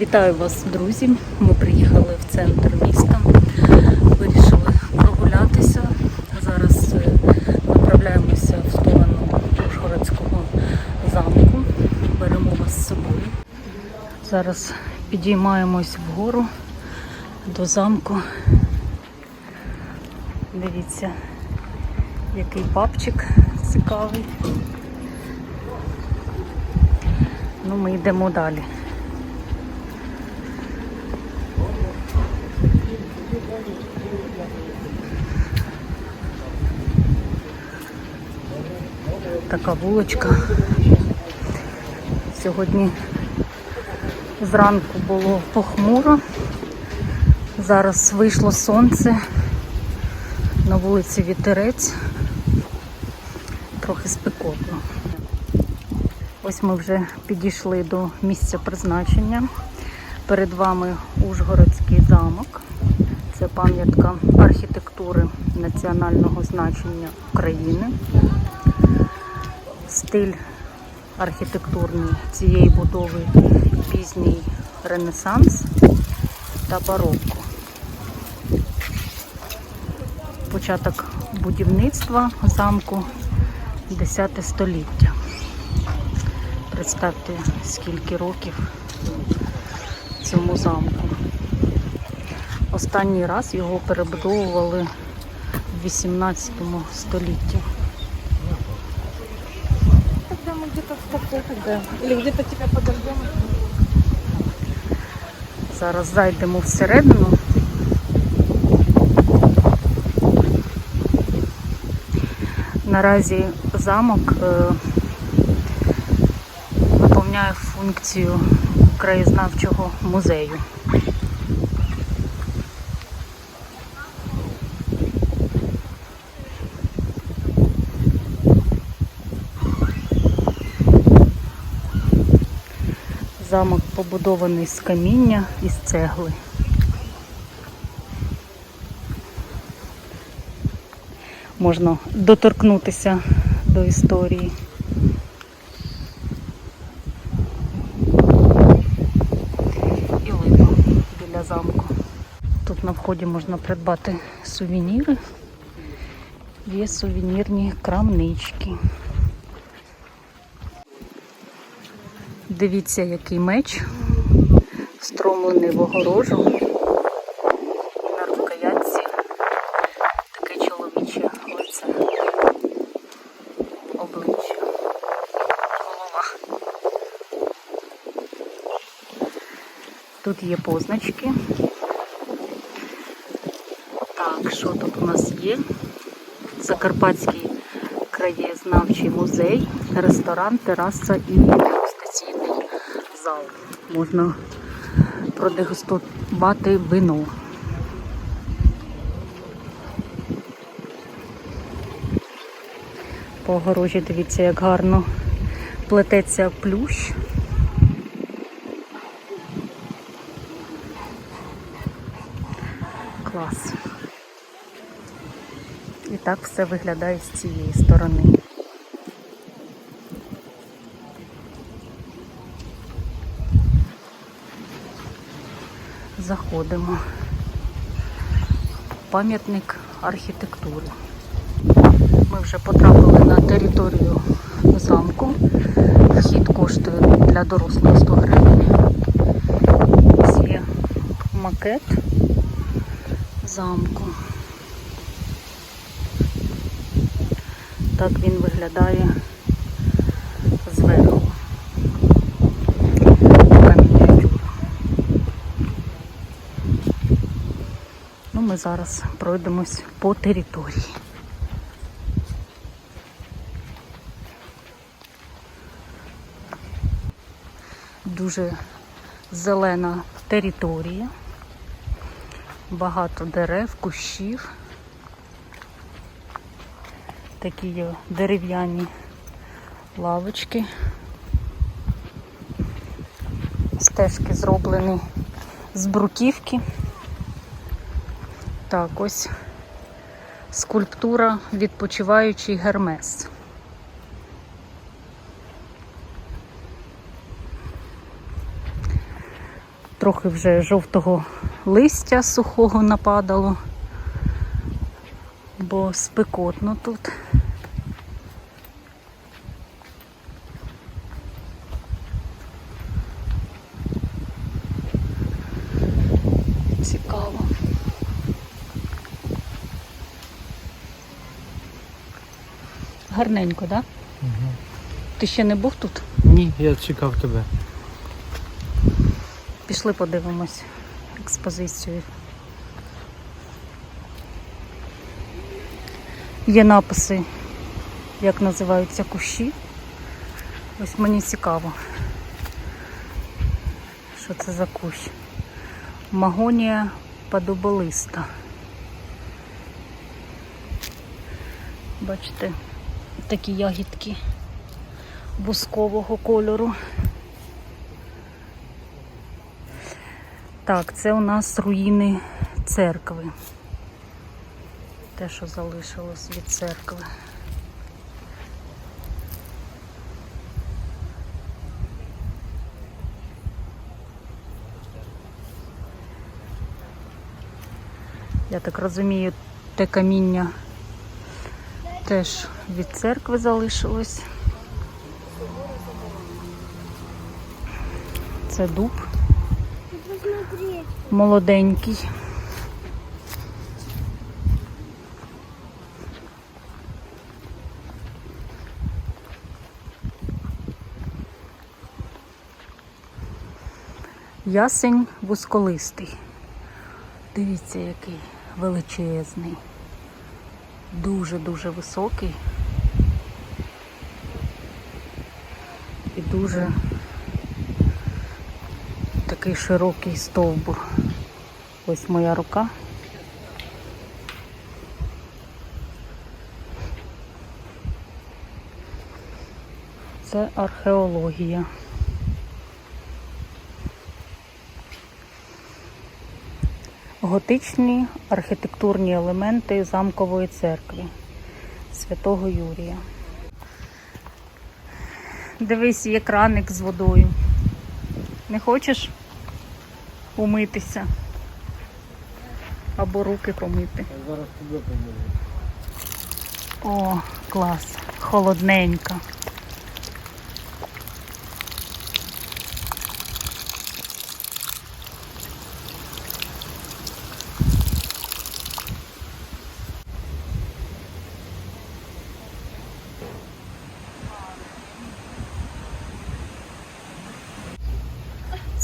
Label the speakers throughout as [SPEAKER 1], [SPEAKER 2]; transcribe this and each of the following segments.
[SPEAKER 1] Вітаю вас, друзі! Ми приїхали в центр міста, вирішили прогулятися. Зараз е, направляємося в сторону Ужгородського замку. Беремо вас з собою. Зараз підіймаємось вгору до замку. Дивіться, який папчик цікавий. Ну, ми йдемо далі. Така вуличка. Сьогодні зранку було похмуро. Зараз вийшло сонце, на вулиці вітерець, трохи спекотно. Ось ми вже підійшли до місця призначення. Перед вами Ужгородський замок. Це пам'ятка архітектури національного значення України. Стиль архітектурний цієї будови пізній Ренесанс та барокко. Початок будівництва замку 10 століття. Представте, скільки років цьому замку. Останній раз його перебудовували в 18 столітті.
[SPEAKER 2] Где-то в тогда. Или где-то тебя подождем.
[SPEAKER 1] Зараз зайдемо всередину. Наразі замок е, виконує функцію краєзнавчого музею. Замок побудований з каміння і з цегли. Можна доторкнутися до історії. І липа біля замку. Тут на вході можна придбати сувеніри. Є сувенірні крамнички. Дивіться, який меч встромлений в огорожу. На рукоятці таке чоловіче лице. Обличчя. Голова. Тут є позначки. Так, що тут у нас є? Закарпатський краєзнавчий музей, ресторан, тераса і зал. Можна продегустувати вино. По огорожі дивіться, як гарно плететься плющ. Клас. І так все виглядає з цієї сторони. Заходимо. Пам'ятник архітектури. Ми вже потрапили на територію замку. Вхід коштує для дорослих 100 гривень. Ось є макет замку. Так він виглядає зверху. Така мініатюра. Ну, ми зараз пройдемось по території. Дуже зелена територія, багато дерев, кущів. Такі дерев'яні лавочки. Стежки зроблені з бруківки. Так, ось скульптура відпочиваючий гермес. трохи вже жовтого листя сухого нападало, бо спекотно тут. Цікаво. Гарненько, так? Да? Ти ще не був тут?
[SPEAKER 3] Ні, я чекав тебе.
[SPEAKER 1] Пішли подивимось експозицію. Є написи, як називаються кущі. Ось мені цікаво, що це за кущ. Магонія подоболиста. Бачите, такі ягідки бускового кольору. Так, це у нас руїни церкви. Те, що залишилось від церкви. Я так розумію, те каміння теж від церкви залишилось. Це дуб молоденький. Ясень вузьколистий. Дивіться, який величезний. Дуже-дуже високий. І дуже такий широкий стовбур. Ось моя рука. Це археологія. Готичні архітектурні елементи замкової церкви Святого Юрія. Дивись, є краник з водою. Не хочеш умитися? Або руки помити.
[SPEAKER 3] Зараз тебе поможу.
[SPEAKER 1] О, клас. Холодненько.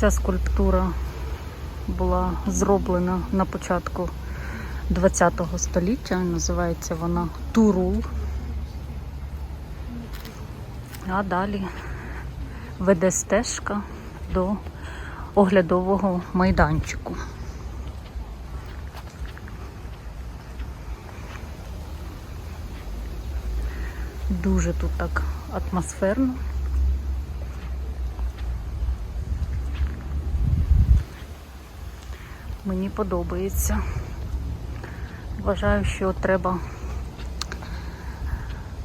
[SPEAKER 1] Ця скульптура була зроблена на початку ХХ століття. Називається вона Турул. А далі веде стежка до оглядового майданчику. Дуже тут так атмосферно. Мені подобається. Вважаю, що треба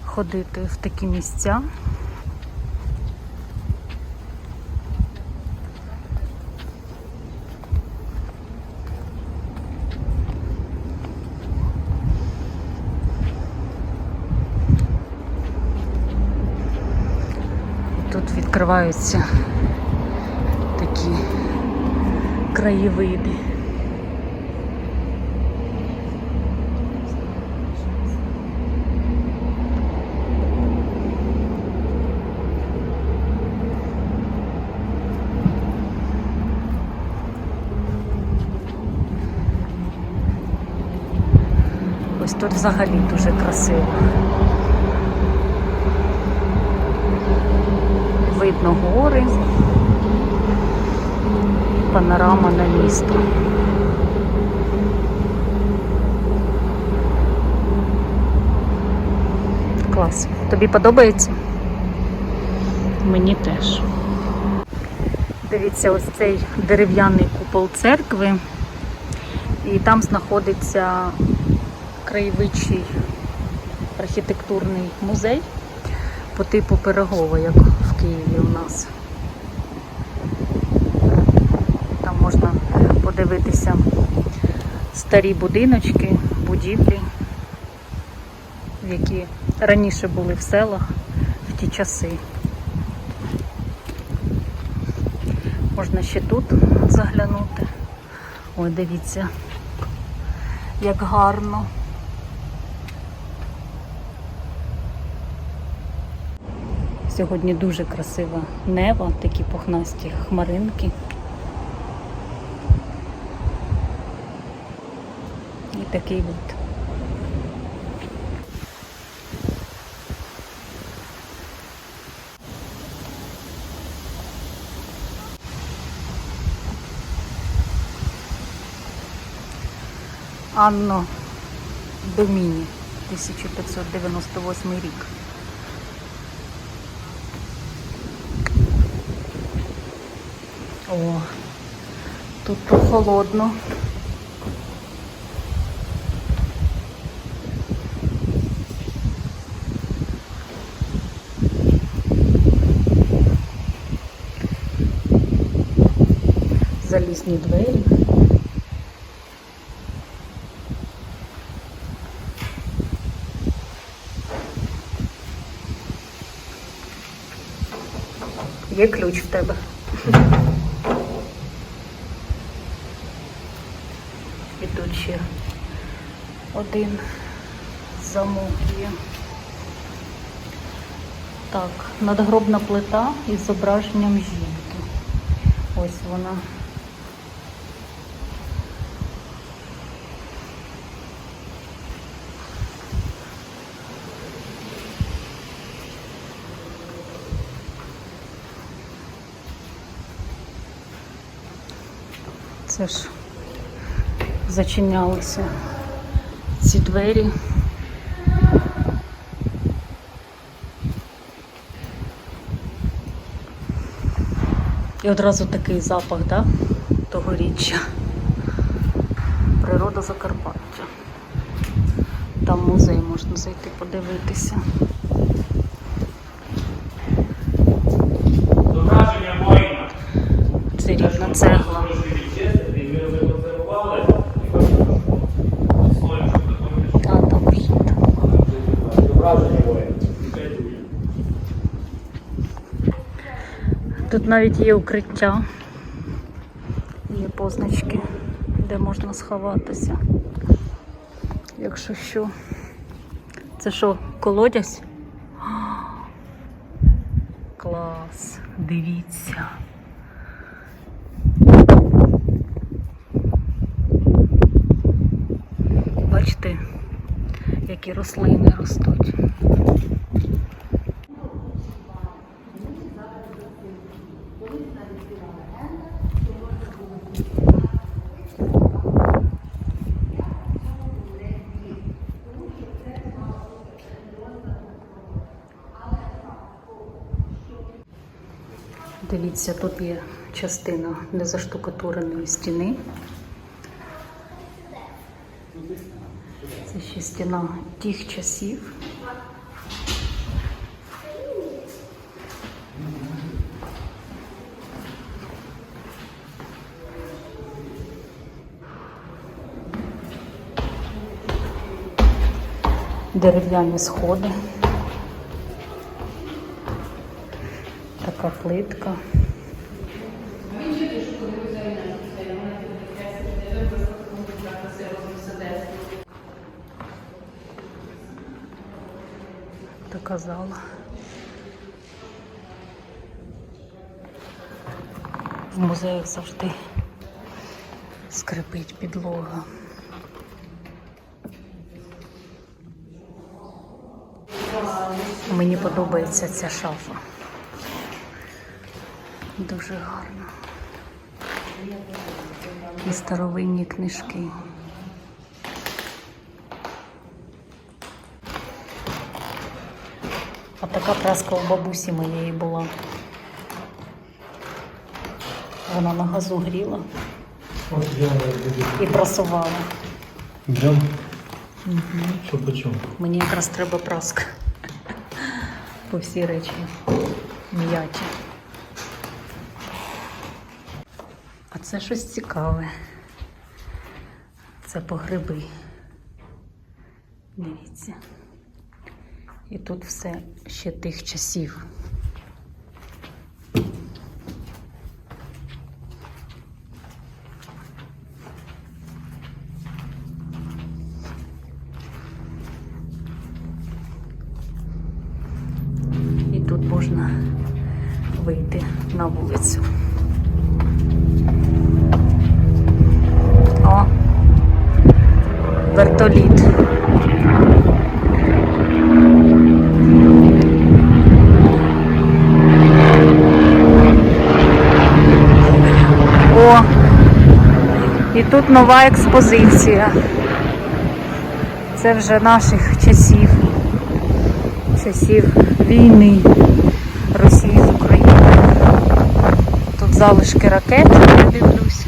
[SPEAKER 1] ходити в такі місця. Тут відкриваються такі краєвиди. Ось тут взагалі дуже красиво. Видно гори, панорама на місто. Клас. Тобі подобається? Мені теж. Дивіться, ось цей дерев'яний купол церкви. І там знаходиться краєвичий архітектурний музей по типу Пирогова, як в Києві у нас. Там можна подивитися старі будиночки, будівлі, які раніше були в селах в ті часи. Можна ще тут заглянути. Ой, дивіться, як гарно. Сьогодні дуже красиве небо, такі пухнасті хмаринки. І такий вид. Анно Доміні, 1598 рік. О, тут прохолодно. Залізні двері. Є ключ в тебе. І ще один замок є. Так, надгробна плита із зображенням жінки. Ось вона. Це ж зачинялися ці двері. І одразу такий запах, да? Тогоріччя. Природа Закарпаття. Там музей можна зайти подивитися.
[SPEAKER 4] Зображення воїна.
[SPEAKER 1] Це рідна цегла.
[SPEAKER 4] І ми законсервували. Число, якщо такое,
[SPEAKER 1] А там вхід.
[SPEAKER 4] Зображення воїна.
[SPEAKER 1] Тут навіть є укриття, є позначки, де можна сховатися. Якщо що. Це що, колодязь? Клас, дивіться. Бачите, які рослини ростуть. Дивіться, тут є частина незаштукатуреної стіни. Це ще стіна тих часів. Дерев'яні сходи. Така плитка. Така зала. В музеях завжди скрипить підлога. Мені подобається ця шафа. Дуже гарно. І старовинні книжки. Така праска у бабусі моєї була. Вона на газу гріла і прасувала.
[SPEAKER 3] Берем. Що по чому?
[SPEAKER 1] Мені якраз треба праска. По всі речі м'яті. А це щось цікаве. Це погреби. Дивіться. І тут все ще тих часів. І тут нова експозиція. Це вже наших часів, часів війни Росії з Україною. Тут залишки ракет, я дивлюсь.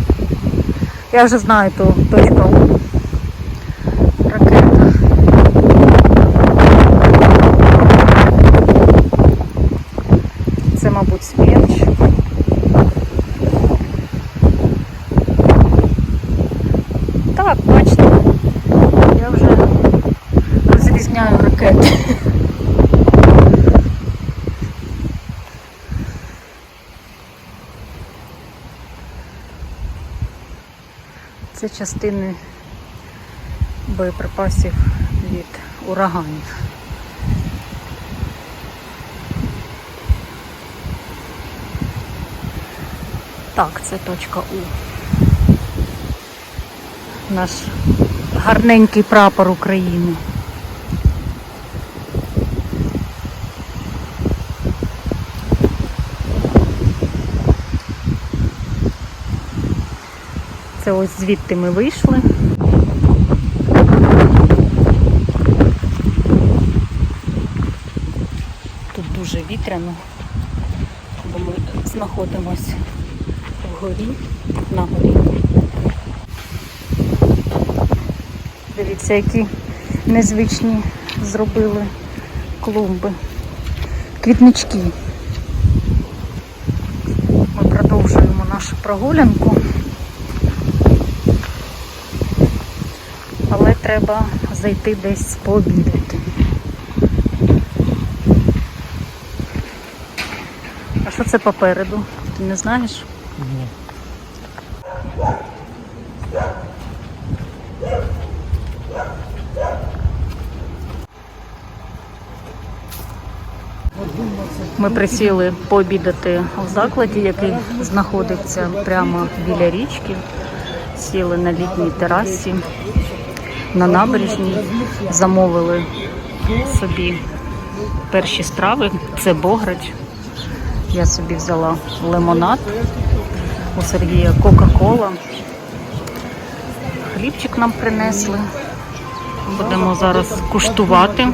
[SPEAKER 1] Я вже знаю ту точку У. Ракета. Це, мабуть, смерч. Так, бачите, я вже розрізняю ракети. Це частини боєприпасів від ураганів. Так, це точка У. Наш гарненький прапор України. Це ось звідти ми вийшли. Тут дуже вітряно, бо ми знаходимося вгорі, на горі. Дивіться, які незвичні зробили клумби. Квітнички. Ми продовжуємо нашу прогулянку. Але треба зайти десь пообідати. А що це попереду? Ти не знаєш?
[SPEAKER 3] Ні.
[SPEAKER 1] Ми присіли пообідати в закладі, який знаходиться прямо біля річки. Сіли на літній терасі на набережній, замовили собі перші страви. Це бограч. Я собі взяла лимонад, у Сергія Кока-Кола. Хлібчик нам принесли. Будемо зараз куштувати.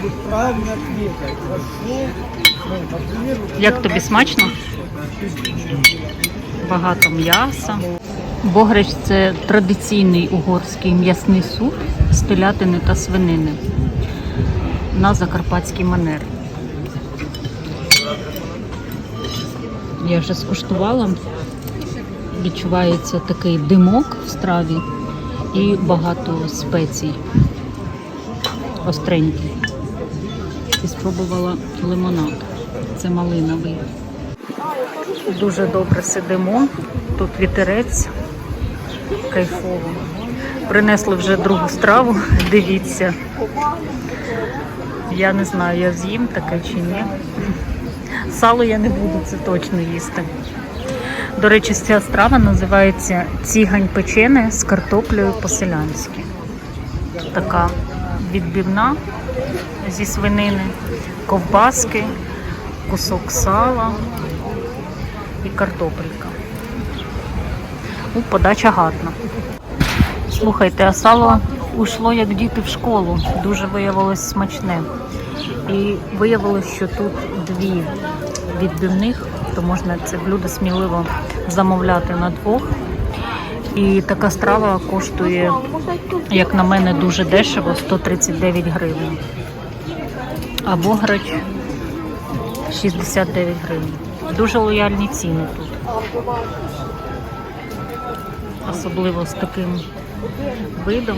[SPEAKER 1] Як тобі смачно? Багато м'яса. Бограч це традиційний угорський м'ясний суп з телятини та свинини на закарпатський манер. Я вже скуштувала. Відчувається такий димок в страві і багато спецій. Остренький. І спробувала лимонад. Це малиновий. Дуже добре сидимо. Тут вітерець. Кайфово. Принесли вже другу страву. Дивіться. Я не знаю, я з'їм таке чи ні. Сало я не буду це точно їсти. До речі, ця страва називається цігань печене з картоплею по-селянськи. Така відбивна зі свинини, ковбаски, кусок сала і картопелька. Ну, подача гарна. Слухайте, а сало ушло як діти в школу. Дуже виявилось смачне. І виявилось, що тут дві відбивних, то можна це блюдо сміливо замовляти на двох. І така страва коштує, як на мене, дуже дешево 139 гривень. А бограч 69 гривень. Дуже лояльні ціни тут. Особливо з таким видом.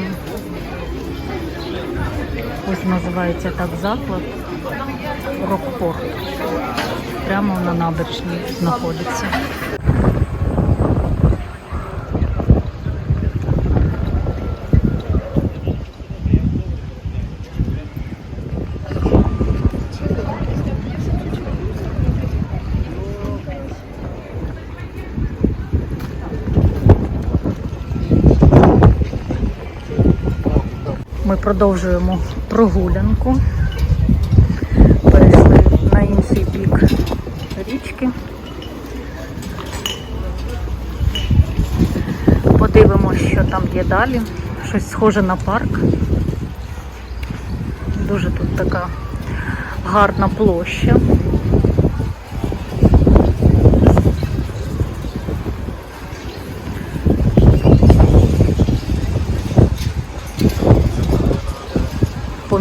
[SPEAKER 1] Ось називається так заклад Рокпорт. Прямо на набережній знаходиться. Продовжуємо прогулянку. Перейшли на інший бік річки. Подивимося, що там є далі. Щось схоже на парк. Дуже тут така гарна площа.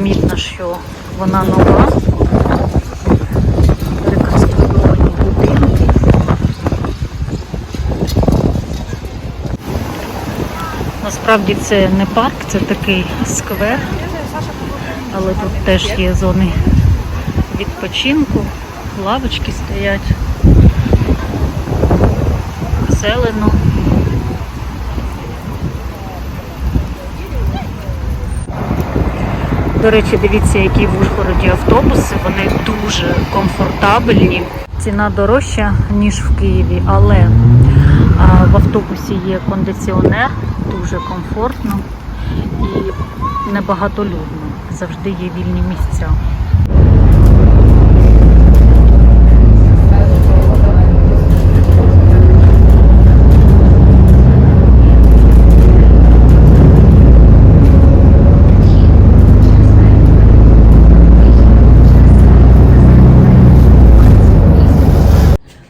[SPEAKER 1] Помітно, що вона нова. Реконструйовані будинки. Насправді це не парк, це такий сквер, але тут теж є зони відпочинку, лавочки стоять, зелено. До речі, дивіться, які в Ужгороді автобуси. Вони дуже комфортабельні. Ціна дорожча, ніж в Києві, але в автобусі є кондиціонер, дуже комфортно і небагатолюдно. Завжди є вільні місця.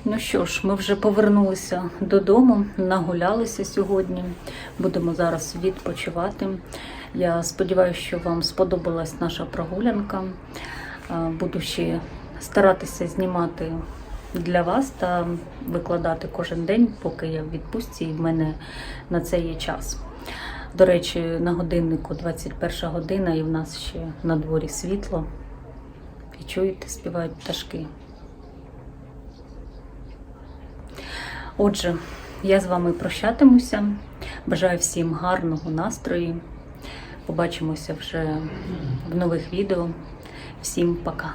[SPEAKER 1] Ну що ж, ми вже повернулися додому, нагулялися сьогодні. Будемо зараз відпочивати. Я сподіваюся, що вам сподобалась наша прогулянка. Буду ще старатися знімати для вас та викладати кожен день, поки я в відпустці і в мене на це є час. До речі, на годиннику 21 година, і в нас ще на дворі світло. І чуєте, співають пташки. Отже, я з вами прощатимуся. Бажаю всім гарного настрою. Побачимося вже в нових відео. Всім пока!